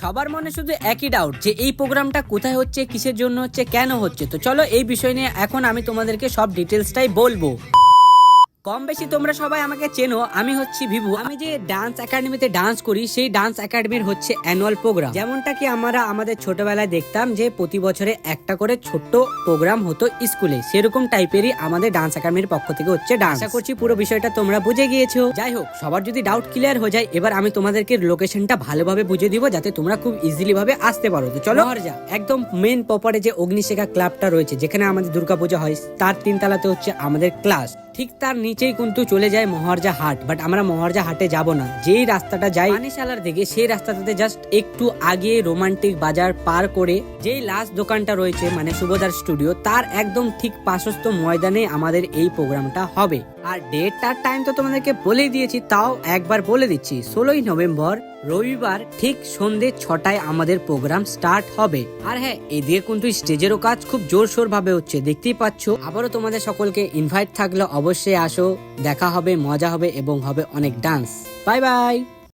সবার মনে শুধু একই ডাউট যে এই প্রোগ্রামটা কোথায় হচ্ছে, কিসের জন্য হচ্ছে, কেন হচ্ছে? তো চলো এই বিষয় নিয়ে এখন আমি তোমাদেরকে সব ডিটেলসটাই বলব। কম বেশি তোমরা সবাই আমাকে চেনো, আমি হচ্ছি ভিভু। আমি যে ডান্স একাডেমিতে ডান্স করি, সেই ডান্স একাডেমির হচ্ছে অ্যানুয়াল প্রোগ্রাম। যেমনটা কি আমরা আমাদের ছোটবেলায় দেখতাম যে প্রতি বছরে একটা করে ছোট্ট প্রোগ্রাম হতো স্কুলে। সেরকম টাইপেরই আমাদের ডান্স একাডেমির পক্ষ থেকে হচ্ছে ডান্স। আশা করছি পুরো বিষয়টা তোমরা বুঝে গিয়েছো। যাই হোক, সবার যদি ডাউট ক্লিয়ার হয়ে যায়, এবার আমি তোমাদেরকে লোকেশনটা ভালোভাবে বুঝে দিব যাতে তোমরা খুব ইজিলি ভাবে আসতে পারো। তো চলো যা একদম মেন প্রপারে যে অগ্নিশেখা ক্লাবটা রয়েছে, যেখানে আমাদের দুর্গাপূজা হয়, তার তিনতলাতে হচ্ছে আমাদের ক্লাস ঠিক তার নিচেই কিন্তু চলে যায় মহারজা হাট বাট আমরা মহারজা হাটে যাব না। যেই রাস্তাটা যাই পানিশালার দিকে, সেই রাস্তাটাতে জাস্ট একটু আগে রোমান্টিক বাজার পার করে যেই লাস্ট দোকানটা রয়েছে মানে শুভদার স্টুডিও তার একদম ঠিক পাশস্থ ময়দানে আমাদের এই প্রোগ্রামটা হবে। আর ডেট আর টাইম তো তোমাদেরকে বলেই দিয়েছি, তাও একবার বলে দিচ্ছি, ষোলোই নভেম্বর রবিবার ঠিক সন্ধে ছটায় আমাদের প্রোগ্রাম স্টার্ট হবে। আর হ্যাঁ এদিকে কিন্তু স্টেজেরও কাজ খুব জোরশোর ভাবে হচ্ছে, দেখতেই পাচ্ছ। আবারও তোমাদের সকলকে ইনভাইট থাকলে অবশ্যই আসো, দেখা হবে, মজা হবে এবং হবে অনেক ডান্স বাই বাই